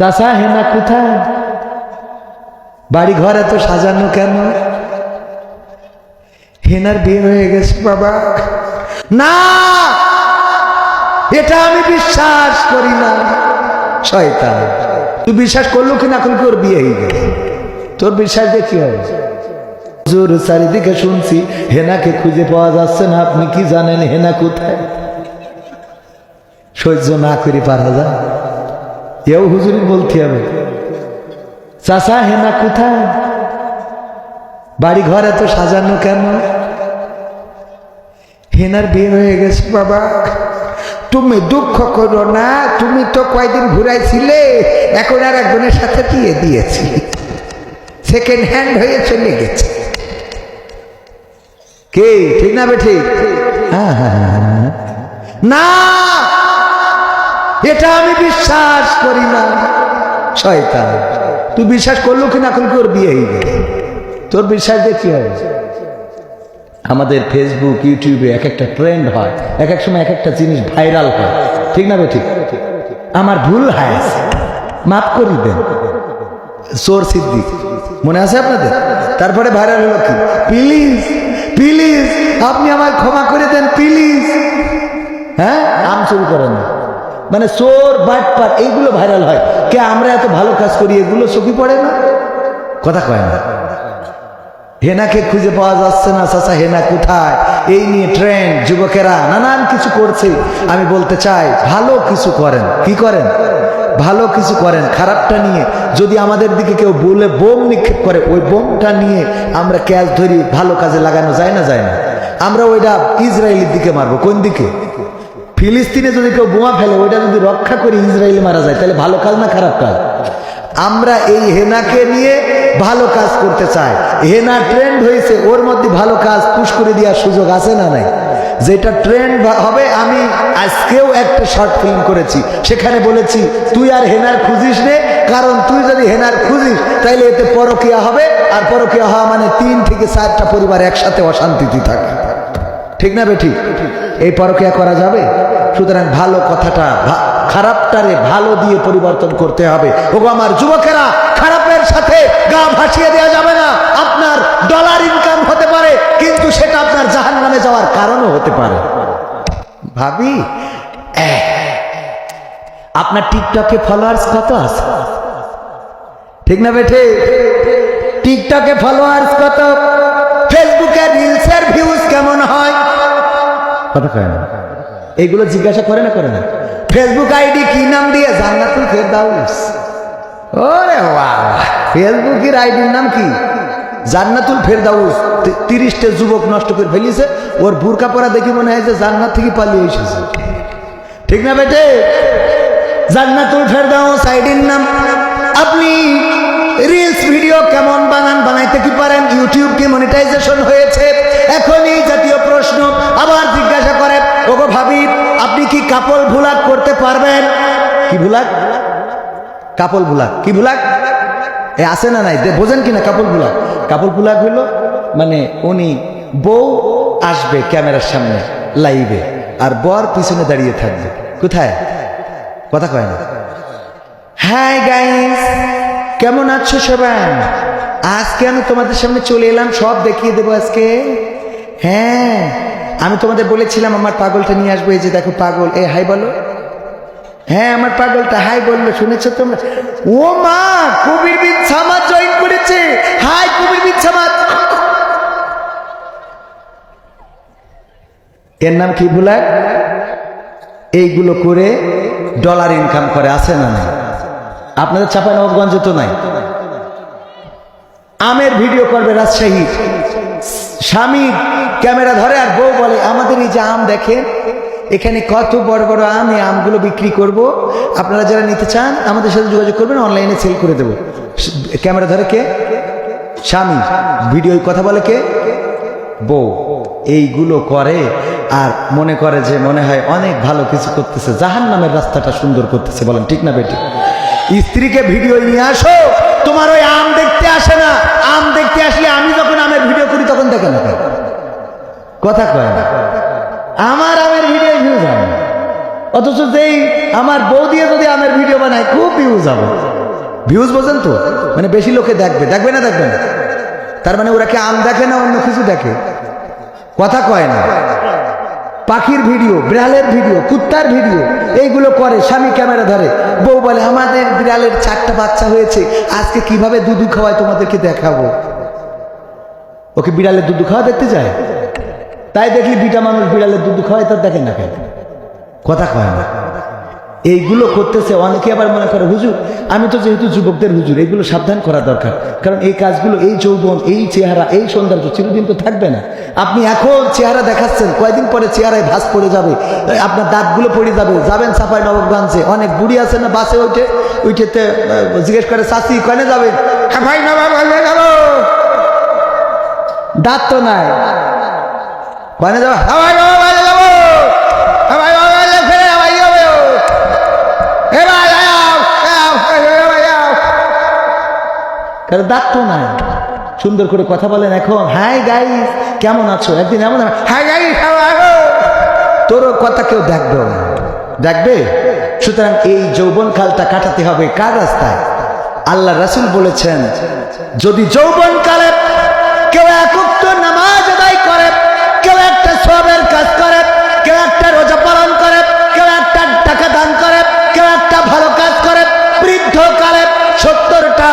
চাষা হেনা কোথায়? বাড়ি ঘর এত সাজানো কেন? হেনার বিয়ে হয়ে গেছে, বাবা। না! এটা আমি বিশ্বাস করি না। শয়তান। তুই বিশ্বাস করল কি না করল কি বিয়ে হয়ে গেছে? তোর বিশ্বাস দিয়ে কি হবে? জোর চারিদিকে শুনছি হেনাকে খুঁজে পাওয়া যাচ্ছে না। আপনি কি জানেন হেনা কোথায়? সহ্য না করে, পারা যায়। এও হুজুরি বলতে হবে। চাষা হেনা কোথায়? বাড়ি ঘর এত সাজানো কেন? হেনার বিয়ে হয়ে গেছে বাবা। তুমি দুঃখ করো না তুমি তো কয়দিন ঘুরাইছিলে এখন আর একজনের সাথে দিয়ে দিয়েছি। সেকেন্ড হ্যান্ড হয়ে চলে গেছে। কে? ঠিক না বে ঠিক হ্যাঁ হ্যাঁ হ্যাঁ, হ্যাঁ। না! এটা আমি বিশ্বাস করি না। শয়তান, তুই বিশ্বাস করল কি না করল ওর বিয়ে তোর বিশ্বাস কি হবে? আমাদের ফেসবুক ইউটিউবে এক একটা ট্রেন্ড হয়, এক এক সময় এক একটা জিনিস ভাইরাল হয়। ঠিক না বে ঠিক আমার ভুল হয়। মাফ করি দেন। সোর সিদ্দিক, মনে আছে আপনাদের? তারপরে ভাইরাল হলো কি? প্লিজ প্লিজ আপনি আমায় ক্ষমা করে দেন প্লিজ হ্যাঁ? আম চুরি করেন না। মানে চোর, বাটপাট, এইগুলো ভাইরাল হয়। কে আমরা এত ভালো কাজ করি, এগুলো চোখে পড়ে না? কথা কয় না। হেনাকে খুঁজে পাওয়া যাচ্ছে না, চাচা হেনা কোথায়? এই নিয়ে ট্রেন্ড যুবকেরা নানান কিছু করছে। আমি বলতে চাই, ভালো কিছু করেন। কি করেন? ভালো কিছু করেন। খারাপটা নিয়ে যদি আমাদের দিকে কেউ বলে বোম নিক্ষেপ করে, ওই বোমটা নিয়ে আমরা ক্যাচ ধরি, ভালো কাজে লাগানো যায় না যায় না। আমরা ওইটা ইসরায়েলের দিকে মারবো। কোন দিকে? ফিলিস্তিনে যদি কেউ বোমা ফেলে, ওইটা যদি রক্ষা করে ইসরায়েলে মারা যায়, তাহলে ভালো কাজ না খারাপ কাজ? আমরা এই হেনাকে নিয়ে ভালো কাজ করতে চাই। হেনা ট্রেন্ড হয়েছে, ওর মধ্যে ভালো কাজ পুশ করে দেওয়ার সুযোগ আছে না নাই? যেটা ট্রেন্ড হবে, আমি আজকেও একটা শর্ট ফিল্ম করেছি। সেখানে বলেছি, তুই আর হেনার খুঁজিস নে, কারণ তুই যদি হেনার খুঁজিস, তাইলে এতে পরকিয়া হবে, আর পরকিয়া হওয়া মানে তিন থেকে চারটা পরিবার একসাথে অশান্তিতে থাকে। ঠিক না বেঠিক এই পরকিয়া করা যাবে? সুতরাং ভালো কথাটা খারাপটারে ভালো দিয়ে পরিবর্তন করতে হবে। ওগো আমার যুবকেরা, খারাপের সাথে গা ভাসিয়ে দেওয়া যাবে না। আপনার ডলার ইনকাম হতে পারে, কিন্তু সেটা আপনার জাহান নামে যাওয়ার কারণও হতে পারে। ভাবি আপনার টিকটকে ফলোয়ার্স কত আছে? ঠিক না বেঠে? টিকটকে ফলোয়ার্স কত? ফেসবুকে রিলসের ভিউজ কেমন হয়? কথা কয় না? এইগুলো জিজ্ঞাসা করে না করে না। ফেসবুক আইডি কি নাম দিয়ে জান্নাতুল ফেরদাউস? ওরে বাবা ফেসবুকের আইডির নাম কি? জান্নাতুল ফেরদাউস তিরিশটা যুবক নষ্ট করে ফেলিছে ওর বুরকা পরা দেখি মনে হয় যে জান্নাত থেকে পালিয়ে এসেছে। ঠিক না বেটে? জান্নাতুল ফেরদাউস আইডির নাম। আপনি রিলস ভিডিও কেমন বানান, বানাইতে কি পারেন? ইউটিউব কি মনিটাইজেশন হয়েছে? এখনই আপনি কি কাপড় ভুলাক করতে পারবেন? কি ভুলাক? কাপল ভুলাক। কি ভুলাক? এ, আছে না নাই? বোঝেন কিনা কাপড় ভুলাক? কাপড় ভুলাক হইল মানে উনি বউ আসবে ক্যামেরার সামনে, লাইভে, আর বর পিছনে দাঁড়িয়ে থাকবে। কোথায়? কথা কয় না। হাই গাইস, কেমন আছো সবাই? আজকে আমি তোমাদের সামনে চলে এলাম, সব দেখিয়ে দেবো আজকে। হ্যাঁ আমি তোমাদের বলেছিলাম আমার পাগলটা নিয়ে আসব, এই যে দেখো পাগল। এ, হাই বলো। হ্যাঁ আমার পাগলটা, হাই বলল, শুনেছো তোমরা? ও মা কবির বিন জয়েন করেছে। হাই কবির বিন এর নাম কি ভুলায় এইগুলো করে ডলার ইনকাম করে, আছে না নাই? আপনাদের চাপানগঞ্জে তো নাই। আমের ভিডিও করবে রাজশাহী। স্বামী ক্যামেরা ধরে আর বউ বলে, আমাদের এই যে আম দেখেন, এখানে কত বড় বড় আম, এই আমগুলো বিক্রি করব। আপনারা যারা নিতে চান, আমাদের সাথে যোগাযোগ করবেন, অনলাইনে সেল করে দেবো। ক্যামেরা ধরে কে? স্বামী। ভিডিও কথা বলে কে? বউ। এইগুলো করে আর মনে করে যে মনে হয় অনেক ভালো কিছু করতেছে। জাহান নামের রাস্তাটা সুন্দর করতেছে, বলেন ঠিক না বেটি? স্ত্রীকে ভিডিও নিয়ে আসো, তোমার ওই আম দেখতে আসে না আম দেখতে আসলে আমি যখন আমের ভিডিও করি তখন দেখে না কেন? কথা কয় আমার আমের ভিডিও ভিউজ হয় অথচ যেই আমার বউ দিয়ে যদি আমের ভিডিও বানায়, খুব ভিউজ হবে। ভিউজ বোঝেন তো? মানে বেশি লোকে দেখবে। দেখবে না দেখবে না? তার মানে ওরা কি আম দেখে না অন্য কিছু দেখে? কথা কয় না। পাখির ভিডিও বিড়ালের ভিডিও কুত্তার ভিডিও এইগুলো করে, স্বামী ক্যামেরা ধরে। বউ বলে, আমাদের বিড়ালের চারটা বাচ্চা হয়েছে, আজকে কীভাবে দুধু খাওয়ায় তোমাদেরকে দেখাবো? ওকে বিড়ালের দুধ খাওয়া দেখতে যায়? তাই দেখলি বিটা মানুষ বিড়ালের দুধ খাওয়ায়, তার দেখেন না কেন? কথা কয় না। এইগুলো করতেছে অনেকে আবার মনে করে, হুজুর, আমি তো যেহেতু যুবকদের হুজুর, এগুলো সাবধান করা দরকার। কারণ এই কাজগুলো, এই যৌবন, এই চেহারা, এই সৌন্দর্য চিরদিন তো থাকবে না। আপনি এখন চেহারা দেখাচ্ছেন, কয়দিন পরে চেহারায় ভাস পড়ে যাবে আপনার দাঁতগুলো পড়ে যাবে। যাবেন সাফাই নবগঞ্জে অনেক বুড়ি আছে না, বাসে ওইটে ওইটাতে জিজ্ঞেস করে চাষি কনে যাবেন? নবাবগঞ্জে দাঁত তো নাই। ভাই নবাবগঞ্জে যাব। হ্যাঁ ভাই নবাবগঞ্জে ফিরে ভাই যাবে দাঁত তো নাই। সুন্দর করে কথা বলেন এখন। হাই গাই কেমন আছো? একদিন এমন হাই গাই তোরও কথা কেউ দেখবে দেখবে? সুতরাং এই যৌবন কালটা কাটাতে হবে কার রাস্তায়? আল্লাহ রাসুল বলেছেন, যদি যৌবন কালে কেউ একক নামাজ আদায় করে একটা সবের কাজ করে, কেউ একটা রোজা পালন করে, কেউ একটা টাকা দান করে, কেউ একটা ভালো কাজ করে, বৃদ্ধ কালে সত্তরটা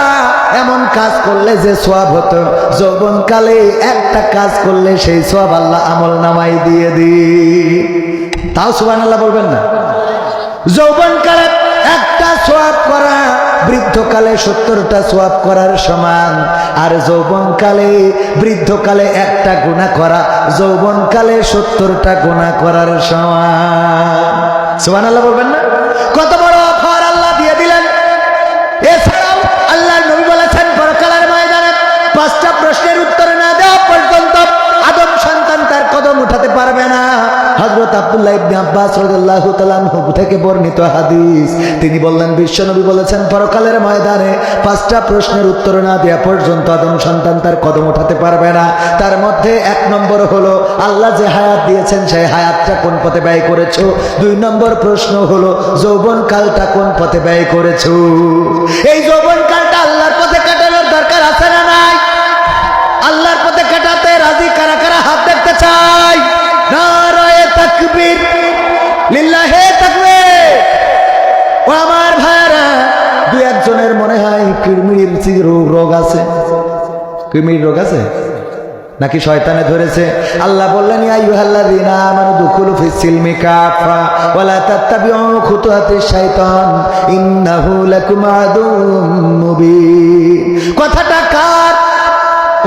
এমন কাজ করলে যে সোয়াব হতো। যৌবন কালে একটা কাজ করলে সেই সোয়াব আল্লাহ আমল নামাই দিয়ে দি তাও সুবান আল্লাহ বলবেন না? যৌবন বৃদ্ধকালে সত্তরটা সোয়াব করার সমান, আর যৌবনকালে, বৃদ্ধকালে একটা গুণা করা, যৌবনকালে সত্তরটা গুণা করার সমান। সোমান আল্লাহ বলবেন না? কত বড় অফার আল্লাহ দিয়ে দিলেন। এছাড়াও আল্লাহ নবী বলেছেন বরকালের ময়দানে পাঁচটা প্রশ্নের উত্তর হযরত আব্দুল্লাহ ইবনে আব্বাস রাদিয়াল্লাহু তাআলা থেকে বর্ণিত হাদিস। তিনি বললেন, বিশ্বনবী বলেছেন, পরকালের ময়দানে পাঁচটা প্রশ্নের উত্তর না দেওয়া পর্যন্ত আদম সন্তান তার কদম উঠাতে পারবে না। তার মধ্যে এক নম্বর হলো, আল্লাহ যে হায়াত দিয়েছেন, সেই হায়াতটা কোন পথে ব্যয় করেছ? দুই নম্বর প্রশ্ন হলো যৌবন কালটা কোন পথে ব্যয় করেছ? এই যৌবন কালটা তাকবীর। লিল্লাহে তাকবীর। ও আমার ভাইরা দুই একজনের মনে হয় কৃমির রোগ- আছে। কৃমির রোগ আছে? নাকি শয়তানে ধরেছে? আল্লাহ বললেন, ইয়া আইয়ুহাল্লাযীনা আমানু দুখুলু ফিস সিলমি কাফা ওয়ালা তাত্তাবিউ খুতুওয়াতিশ শাইতান, ইন্নাহু লাকুম আদুউম মুবিন। কথাটা কার?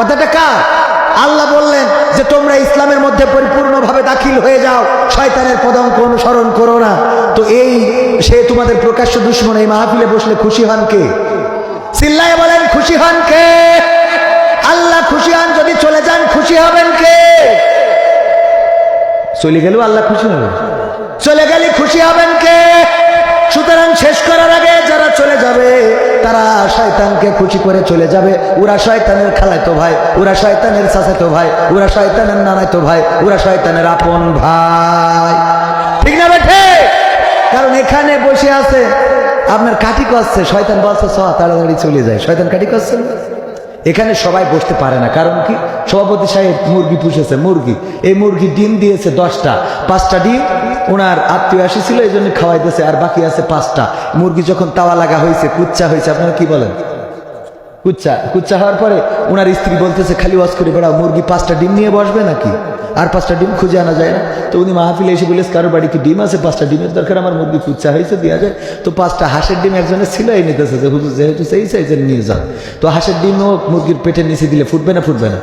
কথাটা কার? আল্লাহ বললেন যে তোমরা ইসলামের মধ্যে পরিপূর্ণভাবে দাখিল হয়ে যাও। শয়তানের পদঙ্ক অনুসরণ করো না। তো এই সে তোমাদের প্রকাশ্য দুশ্মন, এই মাহফিলে বসলে খুশি হন কে? চিল্লায় বলেন, খুশি হন কে? আল্লাহ খুশি হন, যদি চলে যান, খুশি হবেন কে? চলে গেলেও আল্লাহ খুশি হবে চলে গেলে খুশি হবেন কে? সুতরাং শেষ করার আগে যারা চলে যাবে, তারা শয়তানকে খুশি করে চলে যাবে। ওরা শয়তানের খালাইতো ভাই, ওরা শয়তানের চাচাতো ভাই, ওরা শয়তানের নানাইতো ভাই, ওরা শয়তানের আপন ভাই। ঠিক না বেঠে? কারণ এখানে বসে আছে, আপনার কাটি করছে শয়তান বলছে চ তাড়াতাড়ি চলে যায়। শয়তান কাটি করছে এখানে সবাই বসতে পারে না। কারণ কি? সভাপতি সাহেব মুরগি পুষেছে, মুরগি। এই মুরগি ডিম দিয়েছে দশটা। পাঁচটা ডিম ওনার আত্মীয় আসিছিল এই জন্য খাওয়াইতেছে। আর বাকি আছে পাঁচটা। মুরগি যখন তাওয়া লাগা হয়েছে কুচ্চা হয়েছে আপনারা কি বলেন? কুচ্চা কুচ্চা হওয়ার পরে ওনার স্ত্রী বলতেছে, খালি ওয়াশ করে বেড়াও, মুরগি পাঁচটা ডিম নিয়ে বসবে নাকি? আর পাঁচটা ডিম খুঁজে আনা যায় না। তো উনি মাহফিলে এসে বলে কারোর বাড়ি কি ডিম আছে, পাঁচটা ডিমের দরকার, আমার মুরগি কুচ্চা হয়েছে দেওয়া যায়। তো পাঁচটা হাঁসের ডিম একজনের ছিল, এই নিতেছে যেহেতু সেই সাইজের নিয়ে যান। তো হাঁসের ডিমও মুরগির পেটের নিচে দিলে ফুটবে না ফুটবে না।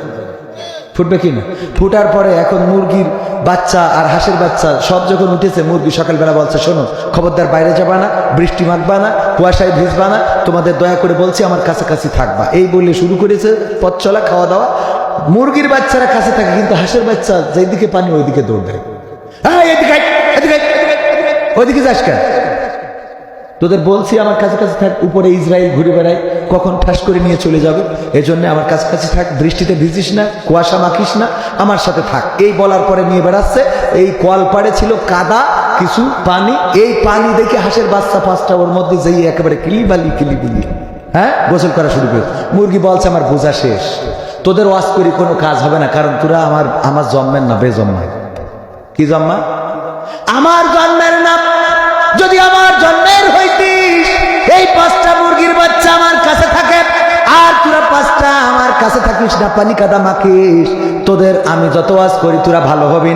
ফুটবে কি না ফুটার পরে এখন মুরগির বাচ্চা আর হাঁসের বাচ্চা সব যখন উঠেছে মুরগি সকালবেলা বলছে শোনো খবরদার বাইরে যাবা না বৃষ্টি মাখবা না কুয়াশায় ভিজবা না তোমাদের দয়া করে বলছি আমার কাছাকাছি থাকবা এই বলে শুরু করেছে পথ চলা খাওয়া দাওয়া মুরগির বাচ্চারা কাছে থাকে কিন্তু হাঁসের বাচ্চা যেদিকে পানি ওইদিকে দৌড় দেয় হ্যাঁ এদিকে ওইদিকে যাস কেন তোদের বলছি আমার কাছাকাছি থাক, উপরে ইসরায়েল ঘুরে বেড়ায়, কখন ঠাস করে নিয়ে চলে যাবে। এই জন্য আমার কাছাকাছি থাক বৃষ্টিতে ভিজিস না, কুয়াশা মাখিস না, আমার সাথে থাক। এই বলার পরে নিয়ে বেড়াচ্ছে, এই কল পাড়ে ছিল কাদা, কিছু পানি, এই পানি দেখে হাঁসের বাচ্চা পাঁচটা ওর মধ্যে যেই একেবারে কিলিবালি, কিলিবিলি। হ্যাঁ? গোসল করা শুরু করে। মুরগি বলছে, আমার বোঝা শেষ। তোদের ওয়াজ করি, কোনো কাজ হবে না, কারণ তোরা আমার আমার জন্মের না, বেজন্মায়। কি জন্মা? আমার জন্মের না, যদি পাঁচটা মুরগির বাচ্চা আমার কাছে থাকে। আর তোরা পাঁচটা আমার কাছে থাকিস না, পানি কাদা মাখিস। তোদের আমি যত আজ করি, তোরা ভালো হবি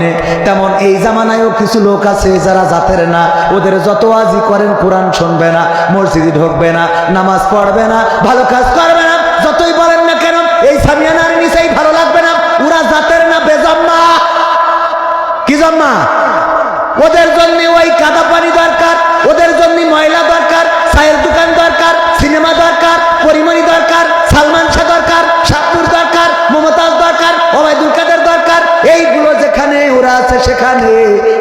তেমন এই জামানায়ও কিছু লোক আছে যারা জাতের না। ওদের যত আজই করেন, কোরআন শুনবে না, মসজিদে ঢুকবে না, নামাজ পড়বে না, ভালো কাজ করবে না। যতই বলেন না কেন, এই সামিয়ানার নিচেই ভালো লাগবে না। ওরা জাতের না, বেজম্মা। কি জম্মা? ওদের জন্য ওই কাদা পানি দরকার সেখানে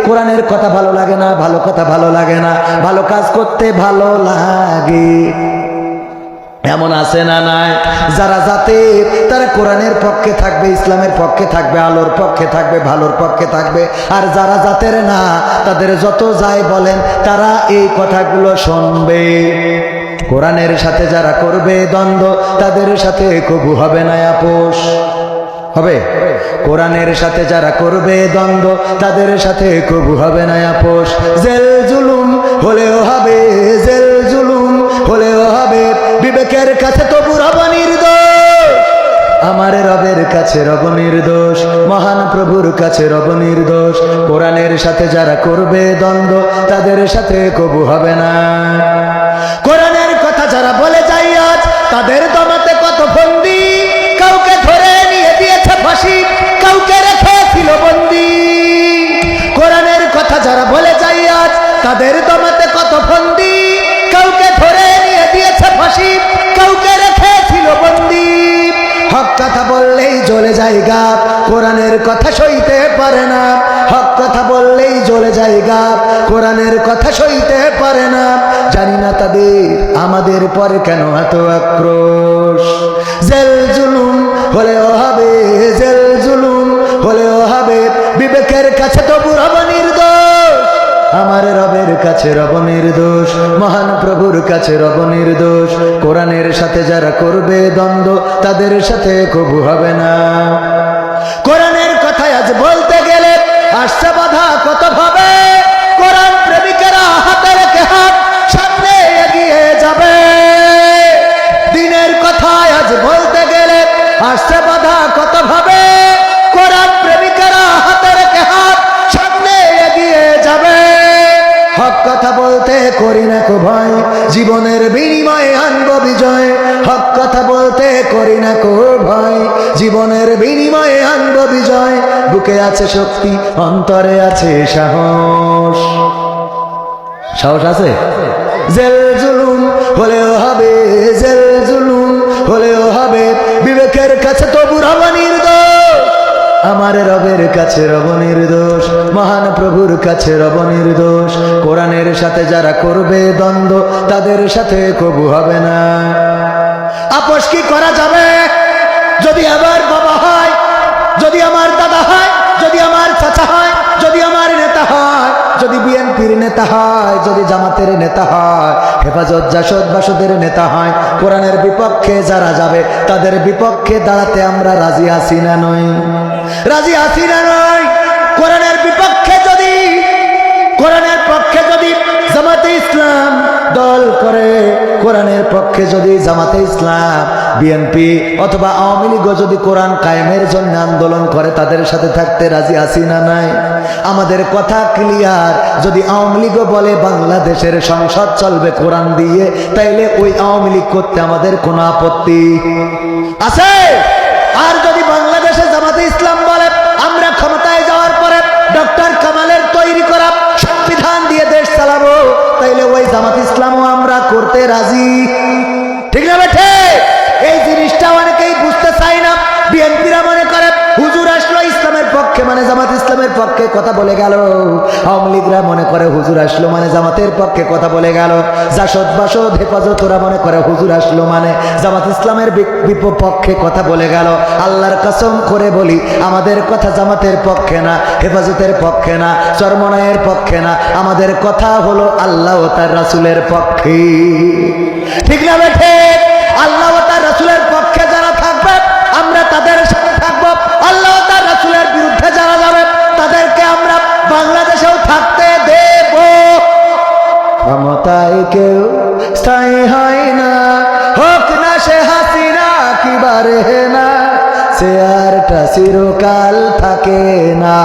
কোরআনের কথা ভালো লাগে না, ভালো কথা ভালো লাগে না, ভালো কাজ করতে ভালো লাগে। এমন আছে না নাই? যারা যাতে তারা কোরআনের পক্ষে থাকবে, ইসলামের পক্ষে থাকবে, আলোর পক্ষে থাকবে, ভালোর পক্ষে থাকবে। আর যারা জাতের না, তাদের যত যায় বলেন, তারা এই কথাগুলো শুনবে। কোরআনের সাথে যারা করবে দ্বন্দ্ব, তাদের সাথে কবু হবে না আপোষ হবে? কোরআনের সাথে যারা করবে দ্বন্দ্ব, তাদের সাথে কবু হবে না আপোষ। জেল জুলুম হলেও হবে, জেল জুলুম হলেও হবে। বিবেকের কাছে তবু রব আমার রবের কাছে রব নির্দোষ। মহান প্রভুর কাছে রব নির্দোষ। কোরআনের সাথে যারা করবে দ্বন্দ্ব, তাদের সাথে কবু হবে না। কোরআনের কথা যারা বলে যাই আজ, তাদের যারা বলে যাই আজ, তাদের দমাতে কত ফন্দি? কাউকে ধরে নিয়ে দিয়েছে ফাঁসি, কাউকে রেখেছিল বন্দি। হক কথা বললেই জ্বলে যায় গা কোরআনের কথা সইতে পারে না। হক কথা বললেই জ্বলে যায় গা কোরআনের কথা সইতে পারে না। জানি না তাদের, আমাদের পরে কেন এত আক্রোশ। জেল জুলুম হলেও আমার রবের কাছে রব নির্দোষ, মহান প্রভুর কাছে রব নির্দোষ। কোরআনের সাথে যারা করবে দ্বন্দ্ব, তাদের সাথে কবু হবে না। কোরআনের কথায় আজ বলতে গেলে আসছে বাধা। জীবনের বিনিময়ে আনব বিজয়। হক কথা বলতে করি না কো ভয়। জীবনের বিনিময়ে আনব বিজয়। বুকে আছে শক্তি, অন্তরে আছে সাহস। সাহস আছে? জেল জুলুম হলেও হবে, জেল জুলুম হলেও হবে। বিবেকের কাছে তবু নির্দোষ আমার রবের কাছে রব নির্দোষ, মহান প্রভুর কাছে রব নির্দোষ। কোরআনের সাথে যারা করবে দ্বন্দ্ব, তাদের সাথে কবু হবে না। আপোষ কি করা যাবে? যদি আমার বাবা হয়, যদি আমার দাদা হয়, যদি আমার চাচা হয়, যদি আমার নেতা হয়, যদি বিএনপির নেতা হয়, যদি জামাতের নেতা হয়, হেফাজত জাসদ বাসদের নেতা হয়, কোরআনের বিপক্ষে যারা যাবে, তাদের বিপক্ষে দাঁড়াতে আমরা রাজি আছি না নই। রাজি আছি না নই কোরআনের বিপক্ষে যদি, কোরআনের পক্ষে যদি জামাতে ইসলাম দল করে, কোরআনের পক্ষে যদি জামাতে ইসলাম বিএনপি অথবা আওয়ামী লীগও যদি কোরআন কায়েমের জন্য আন্দোলন করে, তাদের সাথে থাকতে রাজি আছি না নাই আমাদের কথা ক্লিয়ার। যদি আওয়ামী লীগও বলে বাংলাদেশের সংসদ চলবে কোরআন দিয়ে, তাইলে ওই আওয়ামী লীগ করতে আমাদের কোনো আপত্তি আছে? আর যদি বাংলাদেশে জামাতে ইসলাম রাজি? ইসলামের পক্ষে কথা বলে গেল। আওয়ামী মনে করে হুজুর আসলো মানে জামাতের পক্ষে কথা বলে গেল। জাসদ বাসদ হেফাজত ওরা মনে করে হুজুর আসলো মানে জামাত ইসলামের বি- বিপ- পক্ষে কথা বলে গেল। আল্লাহর কসম করে বলি, আমাদের কথা জামাতের পক্ষে না, হেফাজতের পক্ষে না, চরমনায়ের পক্ষে না। আমাদের কথা হলো আল্লাহ ও তার রাসুলের পক্ষে। ঠিক না বেঠে? কেউ স্থায়ী হয় না। হোক না সে হাসিনা, কি বারে না, সে আরটা চিরকাল থাকে না।